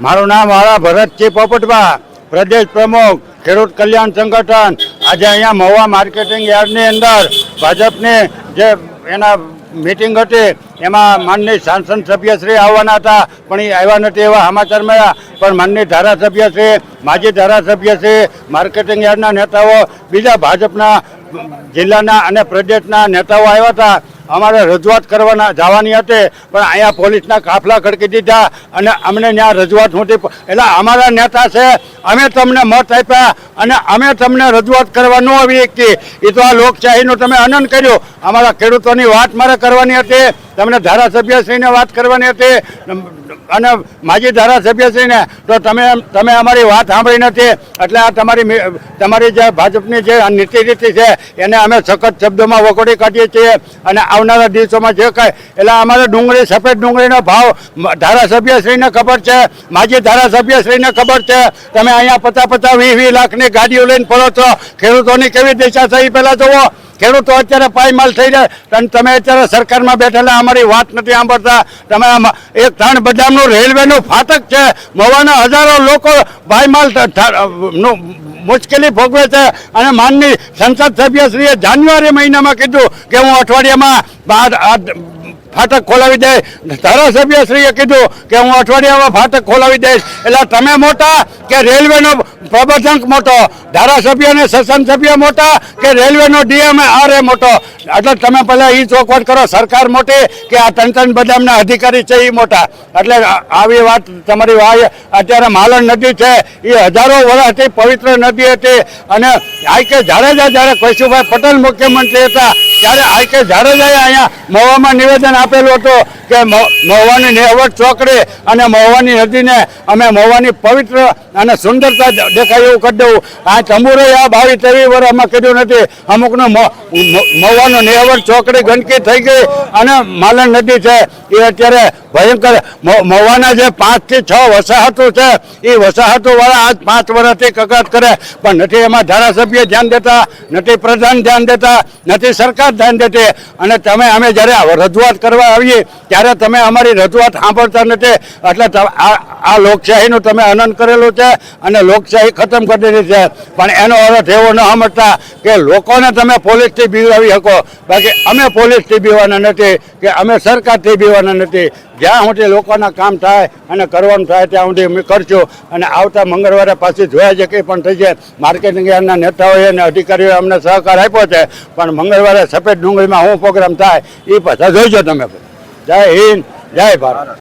મારું નામ આરા ભરતજી પોપટભા પ્રદેશ પ્રમુખ, ખેડૂત કલ્યાણ સંગઠન. આજે અહીંયા મહુવા માર્કેટિંગ યાર્ડની અંદર ભાજપની જે એના મિટિંગ હતી, એમાં માનનીય સાંસદ સભ્યશ્રી આવવાના હતા, પણ એ આવ્યા નથી એવા સમાચાર મળ્યા. પણ માનનીય ધારાસભ્યશ્રી, માજી ધારાસભ્યશ્રી, માર્કેટિંગ યાર્ડના નેતાઓ, બીજા ભાજપના જિલ્લાના અને પ્રદેશના નેતાઓ આવ્યા હતા. અમારે રજૂઆત કરવાના જવાની હતી, પણ અહીંયા પોલીસના કાફલા ખડકી દીધા અને અમને ત્યાં રજૂઆત નહોતી. એટલે અમારા નેતા છે, અમે તમને મત આપ્યા અને અમે તમને રજૂઆત કરવા ન આવી શકીએ. એ તો આ લોકશાહીનું તમે આનંદ કર્યો. અમારા ખેડૂતોની વાત મારે કરવાની હતી. તમને ધારાસભ્યશ્રીને વાત કરવાની હતી, અને માજી ધારાસભ્યશ્રીને તો તમે તમે અમારી વાત સાંભળી નથી, એટલે આ તમારી તમારી જે ભાજપની જે નીતિ રીતિ છે, એને અમે સખત શબ્દોમાં વખોડી કાઢીએ છીએ, અને આવનારા દિવસોમાં જે કાંઈ, એટલે અમારે ડુંગળી, સફેદ ડુંગળીનો ભાવ ધારાસભ્યશ્રીને ખબર છે, માજી ધારાસભ્યશ્રીને ખબર છે, તમે અહીંયા પચાસ પચાસ વીસ વીસ લાખની ગાડીઓ લઈને ફરો છો, ખેડૂતોની કેવી દિશા છે પહેલાં જુઓ. ખેડૂતો અત્યારે પાયમાલ થઈ જાય. અને તમે અત્યારે સરકારમાં બેઠેલા, અમારી વાત નથી સાંભળતા. તમે એક ત્રણ બજારનું રેલવેનું ફાટક છે. મવાના હજારો લોકો પાયમાલ મુશ્કેલી ભોગવે છે. અને માનની સંસદ સભ્યશ્રીએ જાન્યુઆરી મહિનામાં કીધું કે હું અઠવાડિયામાં ફાટક ખોલાવી દે. ધારાસભ્યશ્રીએ કીધું કે હું અઠવાડિયામાં ફાટક ખોલાવી દઈશ. એટલે તમે મોટા કે રેલવેનો પ્રબંધક મોટો? ધારાસભ્ય અને સસન સભ્ય મોટા કે રેલવેનો ડીએમ આર એ મોટો? એટલે તમે પહેલાં એ ચોખવટ કરો, સરકાર મોટી કે આ ત્રણ ત્રણ બદામના અધિકારી છે એ મોટા? એટલે આવી વાત તમારી વાય, અત્યારે માલણ નદી છે એ હજારો વર્ષથી પવિત્ર નદી હતી. અને આ કે જાડેજા જ્યારે કૈશુભાઈ પટેલ મુખ્યમંત્રી હતા ત્યારે આઈ કે જાડેજાએ અહીંયા મહુવામાં નિવેદન આપેલું હતું કે મહુવાની નેવટ ચોકડી અને મહુવાની નદીને અમે મહુવાની પવિત્ર અને સુંદરતા દેખાય એવું કરી દઉં. આ તંબુરે આ બાવી તેવી વર અમે કર્યું નથી. અમુકનું મહુવાનું નેવટ ચોકડી ગંદકી થઈ ગઈ અને માલણ નદી છે. એ અત્યારે ભયંકર મહુવાના જે પાંચથી છ વસાહતો છે, એ વસાહતોવાળા આજ પાંચ વર્ષથી કગાત કરે. પણ નથી એમાં ધારાસભ્ય ધ્યાન દેતા, નથી પ્રધાન ધ્યાન દેતા, નથી સરકાર ધ્યાન દેતી અને તમે અમે જ્યારે રજૂઆત કરવા આવીએ, ત્યારે તમે અમારી રજૂઆત સાંભળતા નથી. એટલે આ લોકશાહીનું તમે આનંદ કરેલું છે અને લોકશાહી ખતમ કરી દીધી છે. પણ એનો અર્થ એવો ન સમજતા કે લોકોને તમે પોલીસથી બીવાવી શકો. બાકી અમે પોલીસથી બીવાના નથી, કે અમે સરકારથી બીવાના નથી. જ્યાં સુધી લોકોના કામ થાય અને કરવાનું થાય, ત્યાં સુધી અમે કરશું અને આવતા મંગળવારે પાછી જોયા છે કંઈ પણ થઈ જાય, માર્કેટિંગ યાર્ડના નેતાઓએ અને અધિકારીઓએ અમને સહકાર આપ્યો છે. પણ મંગળવારે સફેદ ડુંગળીમાં શું પ્રોગ્રામ થાય, એ પાછા જોઈજો તમે. જય હિન્દ, જય ભારત.